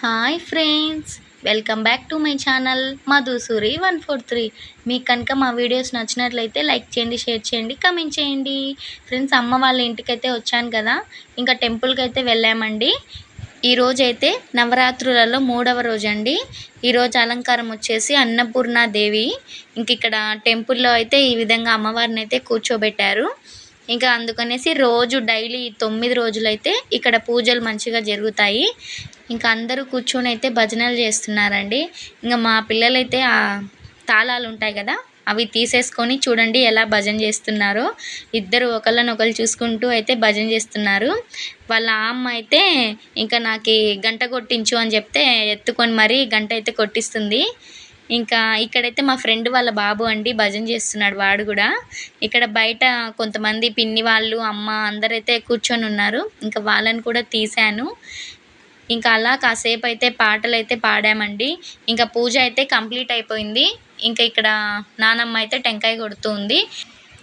Hi friends welcome back to my channel Madhusuri one four three. మీకు కనుక మా videos నచ్చినట్లయితే లైక్ చేయండి షేర్ చేయండి కమెంట్ చేయండి. ఫ్రెండ్స్ అమ్మ వాళ్ళ ఇంటికైతే వచ్చాను కదా ఇంకా టెంపుల్కి అయితే వెళ్ళామండి. ఈరోజు అయితే నవరాత్రులలో మూడవ రోజు అండి ఈరోజు అలంకారం వచ్చేసి అన్నపూర్ణాదేవి ఇంక ఇక్కడ టెంపుల్లో అయితే ఈ విధంగా అమ్మవారిని అయితే కూర్చోబెట్టారు. ఇంకా అందుకనేసి రోజు డైలీ తొమ్మిది రోజులైతే ఇక్కడ పూజలు మంచిగా జరుగుతాయి. ఇంకా అందరూ కూర్చొని అయితే భజనలు చేస్తున్నారండి. ఇంకా మా పిల్లలైతే ఆ తాళాలు ఉంటాయి కదా అవి తీసేసుకొని చూడండి ఎలా భజన చేస్తున్నారో. ఇద్దరు ఒకళ్ళని ఒకళ్ళు చూసుకుంటూ అయితే భజన చేస్తున్నారు. వాళ్ళ అమ్మ అయితే ఇంకా నాకు గంట కొట్టించు అని చెప్తే ఎత్తుకొని మరీ గంట అయితే కొట్టిస్తుంది. ఇంకా ఇక్కడైతే మా ఫ్రెండ్ వాళ్ళ బాబు అండి భజన చేస్తున్నాడు వాడు కూడా. ఇక్కడ బయట కొంతమంది పిన్ని వాళ్ళు అమ్మ అందరైతే కూర్చొని ఉన్నారు. ఇంకా వాళ్ళని కూడా తీశాను. ఇంకా అలా కాసేపు అయితే పాటలు అయితే పాడామండి. ఇంకా పూజ అయితే కంప్లీట్ అయిపోయింది. ఇంకా ఇక్కడ నానమ్మ అయితే టెంకాయ కొడుతూ ఉంది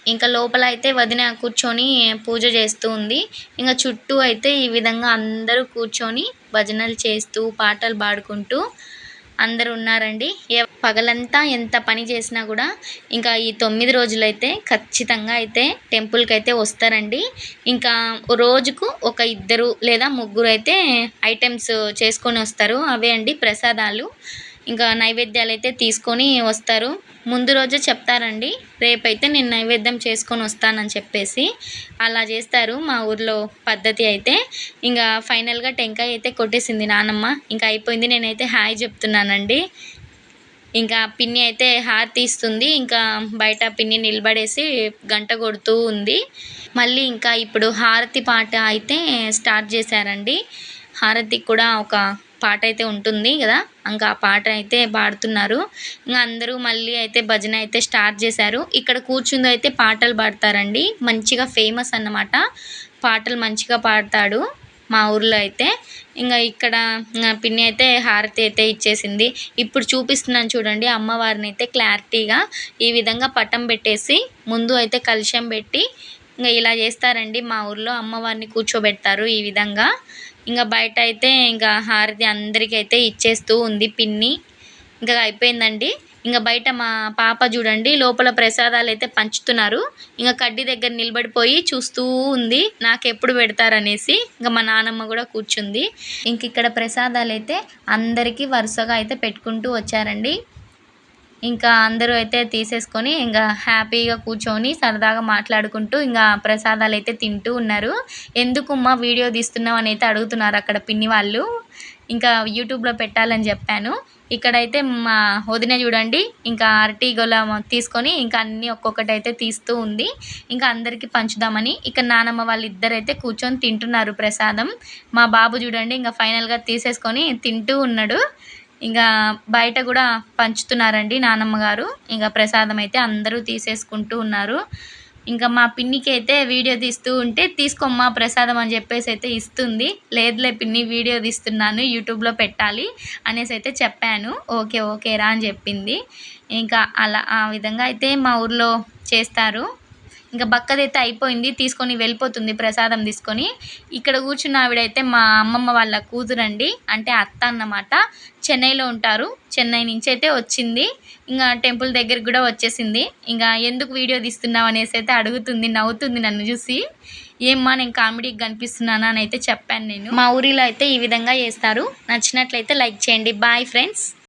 ఇంకా లోపల అయితే వదిన కూర్చొని పూజ చేస్తూ ఉంది. ఇంకా చుట్టూ అయితే ఈ విధంగా అందరూ కూర్చొని భజనలు చేస్తూ పాటలు పాడుకుంటూ అందరు ఉన్నారండి పగలంతా ఎంత పని చేసినా కూడా ఇంకా ఈ తొమ్మిది రోజులైతే ఖచ్చితంగా అయితే టెంపుల్కి అయితే వస్తారండి. ఇంకా రోజుకు ఒక ఇద్దరు లేదా ముగ్గురు అయితే ఐటమ్స్ చేసుకొని వస్తారు. అవే అండి ప్రసాదాలు. ఇంకా నైవేద్యాలు అయితే తీసుకొని వస్తారు. ముందు రోజే చెప్తారండి. రేపైతే నేను నైవేద్యం చేసుకొని వస్తానని చెప్పేసి అలా చేస్తారు మా ఊర్లో పద్ధతి అయితే. ఇంకా ఫైనల్గా టెంకాయ అయితే కొట్టేసింది నానమ్మ. ఇంకా అయిపోయింది. నేనైతే హాయ్ చెప్తున్నానండి. ఇంకా పిన్ని అయితే హార్ తీస్తుంది. ఇంకా బయట పిన్ని నిలబడేసి గంట కొడుతూ ఉంది. మళ్ళీ ఇంకా ఇప్పుడు హారతి పాట అయితే స్టార్ట్ చేశారండి. హారతికి కూడా ఒక పాట అయితే ఉంటుంది కదా. ఇంకా ఆ పాట అయితే పాడుతున్నారు. ఇంకా అందరూ మళ్ళీ అయితే భజన అయితే స్టార్ట్ చేశారు. ఇక్కడ కూర్చుందో అయితే పాటలు పాడతారండి. మంచిగా ఫేమస్ అన్నమాట. పాటలు మంచిగా పాడతాడు మా ఊర్లో అయితే. ఇంకా ఇక్కడ పిన్ని అయితే హారతి అయితే ఇచ్చేసింది. ఇప్పుడు చూపిస్తున్నాను చూడండి అమ్మవారిని అయితే క్లారిటీగా. ఈ విధంగా పటం పెట్టేసి ముందు అయితే కలుషం పెట్టి ఇంకా ఇలా చేస్తారండి మా ఊర్లో. అమ్మవారిని కూర్చోబెడతారు ఈ విధంగా. ఇంకా బయట అయితే ఇంకా హారతి అందరికీ అయితే ఇచ్చేస్తూ ఉంది పిన్ని. ఇంకా అయిపోయిందండి. ఇంకా బయట మా పాప చూడండి లోపల ప్రసాదాలు అయితే పంచుతున్నారు. ఇంకా కడ్డీ దగ్గర నిలబడిపోయి చూస్తూ ఉంది నాకు ఎప్పుడు పెడతారనేసి. ఇంకా మా నానమ్మ కూడా కూర్చుంది. ఇంక ఇక్కడ ప్రసాదాలు అయితే అందరికీ వరుసగా అయితే పెట్టుకుంటూ వచ్చారండి. ఇంకా అందరూ అయితే తీసేసుకొని ఇంకా హ్యాపీగా కూర్చొని సరదాగా మాట్లాడుకుంటూ ఇంకా ప్రసాదాలు అయితే తింటూ ఉన్నారు. ఎందుకు మా వీడియో తీస్తున్నావు అని అయితే అడుగుతున్నారు అక్కడ పిన్ని వాళ్ళు. ఇంకా యూట్యూబ్లో పెట్టాలని చెప్పాను. ఇక్కడైతే మా వదిన చూడండి ఇంకా అరటి గొల తీసుకొని ఇంకా అన్నీ ఒక్కొక్కటి అయితే తీస్తూ ఉంది. ఇంకా అందరికీ పంచుదామని ఇక నానమ్మ వాళ్ళు ఇద్దరైతే కూర్చొని తింటున్నారు ప్రసాదం. మా బాబు చూడండి ఇంకా ఫైనల్గా తీసేసుకొని తింటూ ఉన్నాడు. ఇంకా బయట కూడా పంచుతున్నారండి నానమ్మ గారు. ఇంకా ప్రసాదం అయితే అందరూ తీసేసుకుంటూ ఉన్నారు. ఇంకా మా పిన్నికి అయితే వీడియో తీస్తూ ఉంటే తీసుకోమ్మా ప్రసాదం అని చెప్పేసి అయితే ఇస్తుంది. లేదులే పిన్ని వీడియో తీస్తున్నాను యూట్యూబ్లో పెట్టాలి అనేసి అయితే చెప్పాను. ఓకే ఓకే రా అని చెప్పింది. ఇంకా అలా ఆ విధంగా అయితే మా ఊర్లో చేస్తారు. ఇంకా బక్కదైతే అయిపోయింది తీసుకొని వెళ్ళిపోతుంది ప్రసాదం తీసుకొని. ఇక్కడ కూర్చున్న ఆవిడైతే మా అమ్మమ్మ వాళ్ళ కూతురండి అంటే అత్త అన్నమాట. చెన్నైలో ఉంటారు చెన్నై నుంచి అయితే వచ్చింది. ఇంకా టెంపుల్ దగ్గరికి కూడా వచ్చేసింది. ఇంకా ఎందుకు వీడియో తీస్తున్నావు అనేసి అయితే అడుగుతుంది నవ్వుతుంది నన్ను చూసి. ఏమ్మా నేను కామెడీకి కనిపిస్తున్నానా అని అయితే చెప్పాను నేను. మా ఊరిలో అయితే ఈ విధంగా చేస్తారు. నచ్చినట్లయితే లైక్ చేయండి. Bye friends.